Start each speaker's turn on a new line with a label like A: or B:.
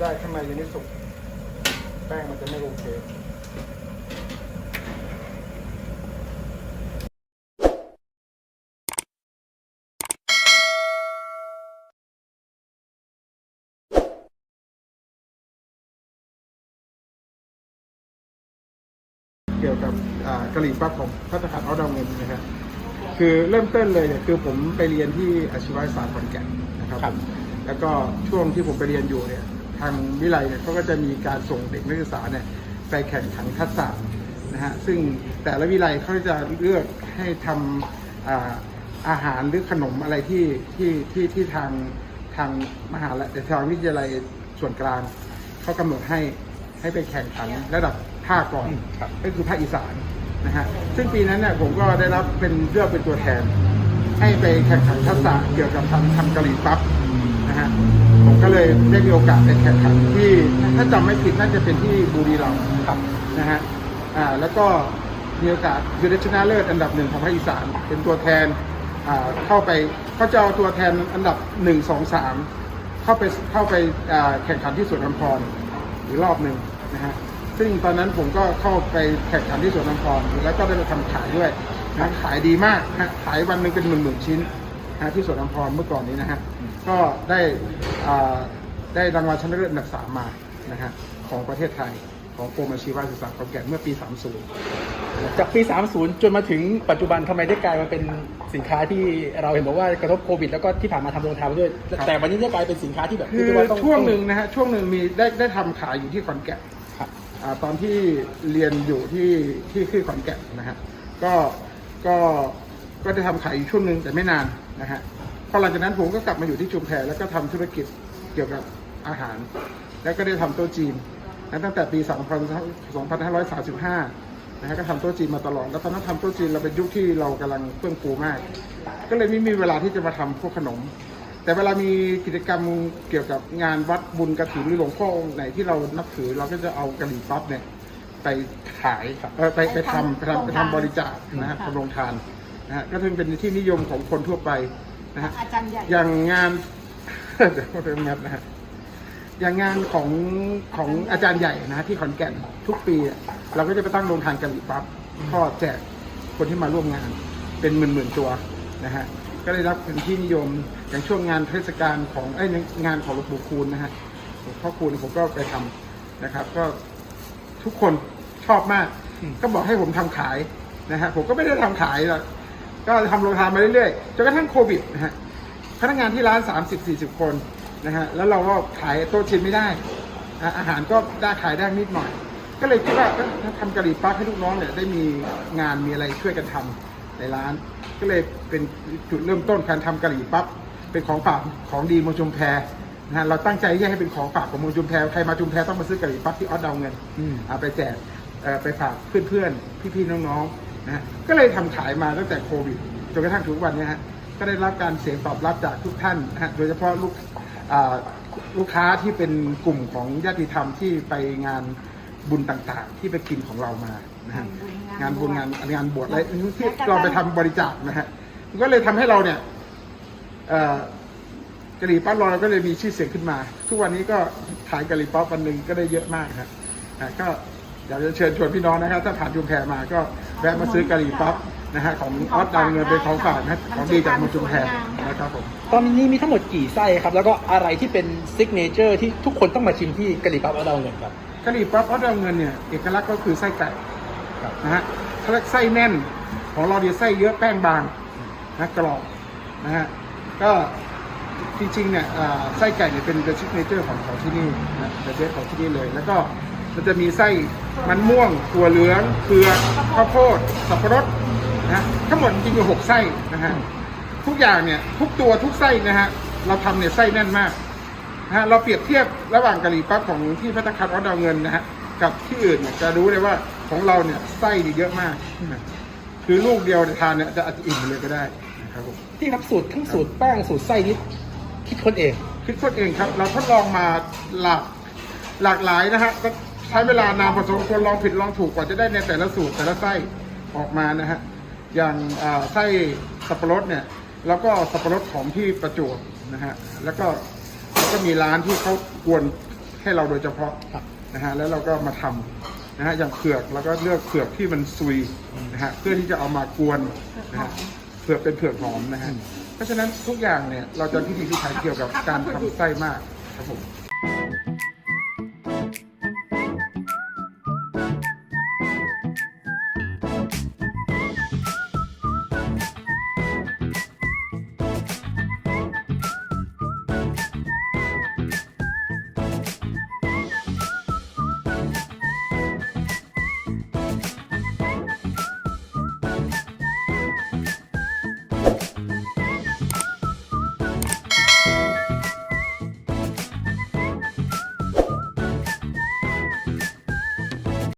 A: ได้ข้างในยังไม่สุก แป้งมันจะไม่โอเคเกี่ยวกับกะหรี่ปั๊บของพัฒนาคารเอาดาวเงินนะครับคือเริ่มต้นเลยเนี่ยคือผมไปเรียนที่อาชีวศึกษาขอนแก่นนะครับ
B: ครับ
A: แล้วก็ช่วงที่ผมไปเรียนอยู่เนี่ย ทางวิไลเนี่ยเขาก็จะมีการส่งเด็กนักศึกษาเนี่ยไปแข่งขันทักษะนะฮะซึ่งแต่ละวิไลเขาจะเลือกให้ทำอ่าอาหารหรือขนมอะไรที่ที่ที่ที่ทางทางมหาลัยทางวิทยาลัยส่วนกลางเขากำหนดให้ให้ไปแข่งขันระดับภาคก่อน
B: อืมครับ
A: ก็คือภาคอีสานนะฮะซึ่งปีนั้นเนี่ยผมก็ได้รับเป็นเลือกเป็นตัวแทน ให้ไปแข่งขันทักษะเกี่ยวกับทำทำกะหรี่ปั๊บนะฮะ ผมก็เลยได้มีโอกาสไปแข่งขันที่ถ้าจำไม่ผิดน่าจะเป็นที่บุรีรัมย์
B: ครับ
A: นะฮะอ่าแล้วก็มีโอกาสอยู่ในชนะเลิศอันดับหนึ่งของภาคอีสานเป็นตัวแทนอ่าเข้าไปเขาจะเอาตัวแทนอันดับหนึ่งสองสามเข้าไปเข้าไปอ่าแข่งขันที่สวนน้ำพรอีกรอบหนึ่งนะฮะซึ่งตอนนั้นผมก็เข้าไปแข่งขันที่สวนน้ำพรแล้วก็ได้ไปทำขายด้วยนะขายดีมากนะขายวันหนึ่งเป็นหมื่นหมื่นๆชิ้น นะที่สวนน้ำพรเมื่อก่อนนี้นะฮะก็ได้อ่าได้รางวัลชนะเลิศอันดับสามมานะฮะของประเทศไทยของกรมอาชีวศึกษาขอนแก่นเมื่อปี 30
B: จากปี 30 จนมาถึงปัจจุบันทำไมได้กลายมาเป็นสินค้าที่เราเห็นบอกว่ากระทบโควิด แล้วก็ที่ผ่านมาทำโรงทานด้วย
A: ครับ
B: แต่วันนี้ได้กลายเป็นสินค้าที่แบบ
A: คือ
B: เรียกว่าต้อง
A: ช่วงหนึ่งนะฮะช่วงหนึ่งมีได้ได้ทำขายอยู่ที่ขอนแก่น
B: ครับ
A: อ่าตอนที่เรียนอยู่ที่ที่ที่ขอนแก่นนะฮะก็ก็ก็ได้ทำขายอยู่ช่วงหนึ่งแต่ไม่นาน นะฮะพอหลังจากนั้นผมก็กลับมาอยู่ที่ชุมแพแล้วก็ทำธุรกิจเกี่ยวกับอาหาร แล้วก็ได้ทำโต๊ะจีนนะตั้งแต่ปี 2535 นะฮะก็ทำโต๊ะจีนมาตลอด แล้วตอนนั้นทำโต๊ะจีนเราเป็นยุคที่เรากำลังเฟื่องฟูมาก ก็เลยไม่มีเวลาที่จะมาทำพวกขนม แต่เวลามีกิจกรรมเกี่ยวกับงานวัดบุญกระถิ่นหรือหลวงพ่อองค์ไหนที่เรานับถือเราก็จะเอากระหรี่ปั๊บเนี่ยไปขายไปไปทำไปทำไปทำบริจาคนะฮะ
C: ค่ะ
A: ทำโรงทาน นะฮะก็ถึงเป็นที่นิยมของคนทั่วไปนะฮะ
C: อาจารย์ใหญ่
A: อย่างงาน เดี๋ยวเริ่มงัดนะฮะอย่างงานของของอาจารย์ใหญ่นะฮะที่ขอนแก่นทุกปีอะเราก็จะไปตั้งโรงทานกะหรี่ปั๊บทอดแจกคนที่มาร่วมงาน เป็นหมื่นๆตัวนะฮะก็ได้รับเป็นที่นิยมอย่างช่วงงานเทศกาลของไอ้ยงานของหลวงปู่คูณนะฮะหลวงพ่อคูณผมก็ไปทำนะครับ ก็ทุกคนชอบมาก
B: อืม
A: ก็บอกให้ผมทำขายนะฮะผมก็ไม่ได้ทำขายหรอก ก็ทำโรงทานมาเรื่อยๆจนกระทั่งโควิดนะฮะพนักงานที่ร้าน 30 40 คนนะฮะแล้วเราก็ขายโต๊ะจีนไม่ได้อะอาหารก็ได้ขายได้นิดหน่อย ก็เลยคิดว่าถ้าทำกะหรี่ปั๊บให้ลูกน้องเนี่ยได้มีงานมีอะไรช่วยกันทำในร้าน ก็เลยเป็นจุดเริ่มต้นการทำกะหรี่ปั๊บเป็นของฝากของดีมงชุมแพนะฮะเราตั้งใจที่จะให้เป็นของฝากของมงชุมแพใครมาชุมแพต้องมาซื้อกะหรี่ปั๊บที่ออสดาวเงิน
B: อืม
A: เอาไปแจกไปฝากเพื่อนๆพี่ๆน้องๆ นะฮะก็เลยทำขายมาตั้งแต่โควิดจนกระทั่งถึงวันนี้ฮะก็ได้รับการเสียงตอบรับจากทุกท่านนะฮะโดยเฉพาะลูกอ่าลูกค้าที่เป็นกลุ่มของญาติธรรมที่ไปงานบุญต่างๆ ที่ไปกินของเรามานะฮะงานบุญงานงานบวชอะไรที่เราไปทำบริจาคนะฮะก็เลยทำให้เราเนี่ยเอ่อกะหรี่ปั๊บเราก็เลยมีชื่อเสียงขึ้นมา ทุกวันนี้ก็ขายกะหรี่ปั๊บวันหนึ่งก็ได้เยอะมากครับอะก็ อยากจะเชิญชวนพี่น้องนะครับถ้าผ่านจุมแพมาก็แวะมาซื้อกะหรี่ปั๊บนะฮะของออสดาวเงินเป็นของฝากนะของดีจากเมืองจุมแพนะครับผม
B: ตอนนี้มีทั้งหมดกี่ไส้ครับ แล้วก็อะไรที่เป็นซิกเนเจอร์ที่ทุกคนต้องมาชิมที่กะหรี่ปั๊บเอาดาวเงินครับ
A: กะหรี่ปั๊บออสดาวเงินเนี่ยเอกลักษณ์ก็คือไส้ไก่
B: ครับ
A: นะฮะเขาเรียกไส้แน่นของเราเนี่ยไส้เยอะแป้งบางนะกรอบนะฮะก็จริงๆเนี่ยอ่าไส้ไก่เนี่ยเป็นเป็นซิกเนเจอร์ของของที่นี่นะเป็นเดของที่นี่เลยแล้วก็ มันจะมีไส้มันม่วงถั่วเหลืองเผือกข้าวโพดสับปะรดนะฮะทั้งหมดจริงๆคือหกไส้นะฮะทุกอย่างเนี่ยทุกตัวทุกไส้นะฮะเราทำเนี่ยไส้แน่นมากนะฮะเราเปรียบเทียบระหว่างกะหรี่ปั๊บของที่พัตตาคารออสดาวเงินนะฮะกับที่อื่นเนี่ยจะรู้เลยว่าของเราเนี่ยไส้นี่เยอะมากนะคือลูกเดียวเนี่ยทานเนี่ยจะอาจจะอิ่มเลยก็ได้นะครับผม
B: ที่ครับสูตรทั้งสูตรแป้งสูตรไส้นี้คิดคนเอง
A: คิดค้นเองครับ เราทดลองมาหลากหลากหลายนะฮะก็ ใช้เวลานานพอสมควรลองผิดลองถูกกว่าจะได้ในแต่ละสูตรแต่ละไส้ออกมานะฮะอย่างไส้สับปะรดเนี่ยแล้วก็สับปะรดของที่ประจวบนะฮะแล้วก็ก็มีร้านที่เขากวนให้เราโดยเฉพาะนะฮะแล้วเราก็มาทำนะฮะอย่างเผือกเราก็เลือกเผือกที่มันซุยนะฮะเพื่อที่จะเอามากวนนะฮะเผือกเป็นเผือกหอมนะฮะเพราะฉะนั้นทุกอย่างเนี่ยเราจะพิถีพิถันเกี่ยวกับการทำไส้มากครับผม